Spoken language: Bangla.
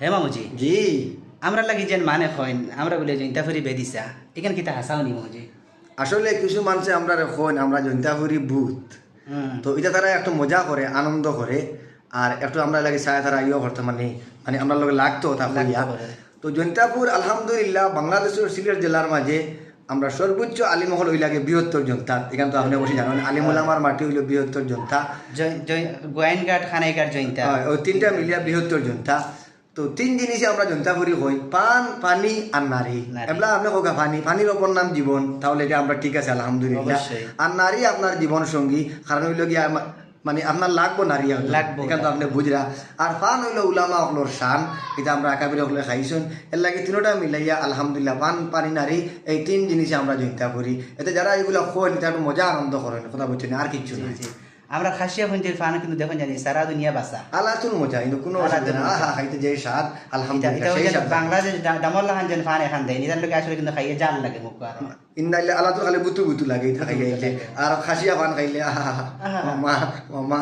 হে মামুজি? জি। আমরা লাগি যেন মানে হইন আমরা বলে জৈন্তা ফেরি বেদিছা এখানে কিতা হাসাও নি মামুজি? আসলে কিছু মানুষে আমরা রেখন আমরা জন্তাপুরি ভূত। হুম। তো এটা তারা একটু মজা করে আনন্দ করে আর একটু আমরা লাগে সায়া তারা ইয়ে করতে মানে মানে আমরা লগে লাগতো তা জন্তাপুর আলহামদুলিল্লাহ বাংলাদেশের সিলেট জেলার মাঝে আমরা সর্বোচ্চ আলিমহল ওই লাগে বৃহত্তর জনতা। এখানে তো আপনি অবশ্যই জানেন আলিমুল আমার মাটি হইল বৃহত্তর জনতা। গোয়াইনঘাট খানাইঘাট জৈন্তা। হয়, ওই তিনটা মিলিয়া বৃহত্তর জনতা। তো তিন জিনিসে আমরা হই পান পানি আর নারী। আপনি কোকা পানি। পানির অপর নাম জীবন তাহলে এটা আমরা ঠিক আছে আলহামদুলিল্লাহ। আর নারী আপনার জীবন সঙ্গী। কারণ হইল গিয়া মানে আপনার লাগবো নারী লাগবো। এখান আপনি বুঝরা আর পান হইল উলামা অকলোর শান। এটা আমরা অকলে খাইছুন। এর লাগে তিনোটা মিলাইয়া আলহামদুলিল্লাহ পান পানি নারী এই তিন জিনিসে আমরা চিন্তা করি এতে যারা এগুলো এটা একটু মজা আনন্দ করেন কথা বলছেন আর কিচ্ছু না। আমরা খাসিয়া ফন্দির ফানা কিন্তু দেখুন জানি সারা দুনিয়া বাসা। আলাতুল মজা কিন্তু কোনো অসুবিধা না। আহা খাইতে যে স্বাদ আলহামদুলিল্লাহ সেই স্বাদ। বাংলাদেশ ডা- লাহান যেন ফান এখান দেয়। নিজের লোকে আসলে কিন্তু খাইয়ে জাল লাগে মুখ আর। আল্লাহ তো খালি বুতু বুতু লাগে এটা খাইয়ে আর খাসিয়া ফান খাইলে আহা মা মামা